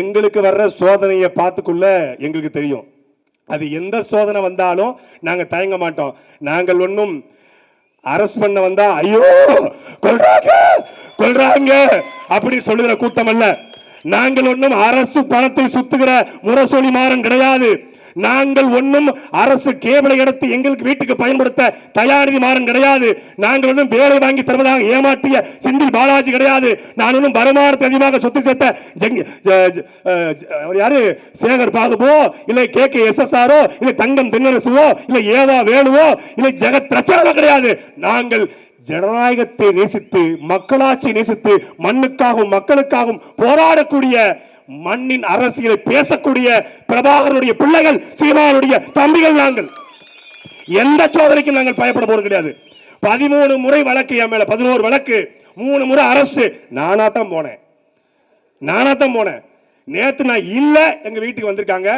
எங்களுக்கு வர்ற சோதனையை பார்த்துக்குள்ள எங்களுக்கு தெரியும். அது எந்த சோதனை வந்தாலும் நாங்கள் தயங்க மாட்டோம். நாங்கள் ஒன்றும் அரெஸ்ட் பண்ண வந்தா ஐயோ கொள்றாங்க கொள்றாங்க அப்படின்னு சொல்லுகிற கூட்டம் அல்ல. நாங்கள் ஒன்றும் அரசு பணத்தில் சுத்துகிற முரசொலி மாறன் கிடையாது. நாங்கள் ஒன்றும் அரசு கேவலை எடுத்து எங்களுக்கு வீட்டுக்கு பயன்படுத்த தயாரிதி மாறன் கிடையாது. நாங்கள் ஒன்றும் வேலை வாங்கி தருவதாக ஏமாற்றிய செந்தில் பாலாஜி கிடையாது. நான் ஒன்றும் வருமானத்தை அதிகமாக சொத்து சேர்த்த யாரு? சேகர் பாகுபோ இல்லை கே கே எஸ் எஸ் ஆரோ இல்லை தங்கம் தென்னரசுவோ இல்லை ஏவா வேணுவோ இல்லை ஜெகத் பிரச்சாரமோ கிடையாது. நாங்கள் ஜனநாயகத்தை நேசித்து மக்களாட்சி நேசித்து மண்ணுக்காகவும் மக்களுக்காகவும் போராடக்கூடிய மண்ணின் அரசியலை பேசக்கூடிய பிரபாகரனுடைய பிள்ளைகள் சீமானுடைய தம்பிகள் நாங்கள். எந்த சோதனைக்கும் நாங்கள் பயப்பட போறது கிடையாது. பதிமூணு முறை வழக்கு என் மேல பதினோரு வழக்கு மூணு முறை அரசு நானா போனேன். நானா தான் போனேன். நேத்து நான் இல்ல எங்க வீட்டுக்கு வந்திருக்காங்க.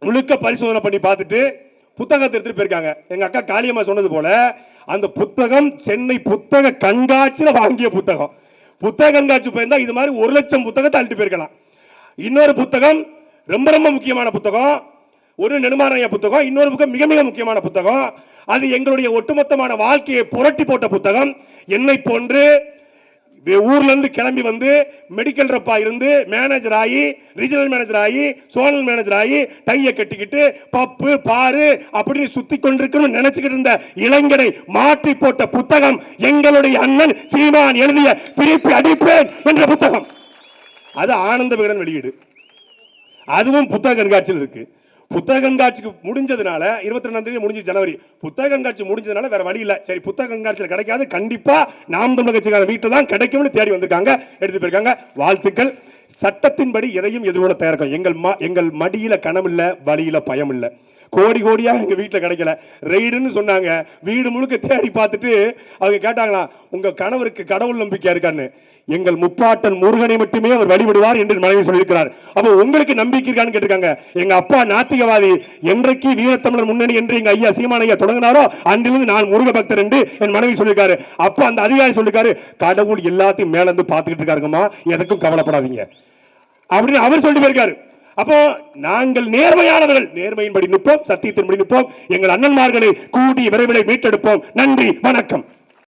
முழுக்க பரிசோதனை பண்ணி பார்த்துட்டு புத்தகத்தை எடுத்துட்டு போயிருக்காங்க. எங்க அக்கா காளியம்மா சொன்னது போல அந்த புத்தகம் சென்னை புத்தக கண்காட்சியில் வாங்கிய புத்தகம். புத்தக கண்காட்சி போயிருந்தா இது மாதிரி ஒரு லட்சம் புத்தகத்தை அள்ளிட்டு போயிருக்கலாம். இன்னொரு புத்தகம் ரொம்ப ரொம்ப முக்கியமான புத்தகம் ஒரு நெடுமாறைய புத்தகம் இன்னொரு புத்தகம் மிக மிக முக்கியமான புத்தகம். அது எங்களுடைய ஒட்டுமொத்தமான வாழ்க்கையை புரட்டி போட்ட புத்தகம். என்னை போன்று ஊர்லேருந்து கிளம்பி வந்து மெடிக்கல் ரப்பாக இருந்து மேனேஜர் ஆகி ரீஜனல் மேனேஜர் ஆகி சோனல் மேனேஜர் ஆகி டையை கட்டிக்கிட்டு பப்பு பாரு அப்படின்னு சுத்தி கொண்டிருக்கணும்னு நினைச்சுக்கிட்டு இருந்த இளைஞரை மாற்றி போட்ட புத்தகம் எங்களுடைய அண்ணன் சீமான் எழுதிய திருப்பி அடிப்பேன் என்ற புத்தகம். அது ஆனந்த விகடன் வெளியீடு. அதுவும் புத்தக கண்காட்சியில் இருக்குது புத்தக கண்காட்சிக்கு முடிஞ்சதுனால இருபத்தி ரெண்டாம் தேதி முடிஞ்சு ஜனவரி. புத்தக கண்காட்சி முடிஞ்சதுனால வேற வழி இல்லை. சரி புத்தக கண்காட்சியில் கிடைக்காது. கண்டிப்பா நாம் தமிழ் கட்சிக்கான வீட்டில் தான் கிடைக்கும்னு தேடி வந்திருக்காங்க. எடுத்து போயிருக்காங்க. வாழ்த்துக்கள். சட்டத்தின்படி எதையும் எதிர்கொள்ள தயாரிக்கும் எங்கள் ம எங்கள் மடியில கனமில்லை வழியில பயம் இல்லை கோடி கோடியாக எங்கள் வீட்டில் கிடைக்கல. ரெய்டுன்னு சொன்னாங்க. வீடு முழுக்க தேடி பார்த்துட்டு அவங்க கேட்டாங்களா உங்கள் கணவருக்கு கடவுள் நம்பிக்கை இருக்கான்னு. எங்கள் முப்பாட்டன் முருகனை மட்டுமே அவர் வழிபடுவார் என்று மனைவி சொல்லியிருக்கிறார். அப்போ உங்களுக்கு நம்பிக்கை இருக்கான்னு கேட்டிருக்காங்க. எங்க அப்பா நாத்திகவாதி என்றைக்கு வீரத்தமிழர் முன்னணி என்று எங்க ஐயா சீமான ஐயா தொடங்கினாரோ அன்றிலிருந்து நான் முருக பக்தர் என்று என் மனைவி சொல்லியிருக்காரு. அப்போ அந்த அதிகாரி சொல்லியிருக்காரு கடவுள் எல்லாத்தையும் மேலேருந்து பார்த்துக்கிட்டு இருக்காருங்கம்மா. எதுக்கும் கவலைப்படாதீங்க. அப்படின்னு அவர் சொல்லிட்டு போயிருக்காரு. அப்போ நாங்கள் நேர்மையானவர்கள். நேர்மையின்படி நிற்போம் சத்தியத்தின்படி நிற்போம். எங்கள் அண்ணன்மார்களை கூடி விரைவில் மீட்டெடுப்போம். நன்றி வணக்கம்.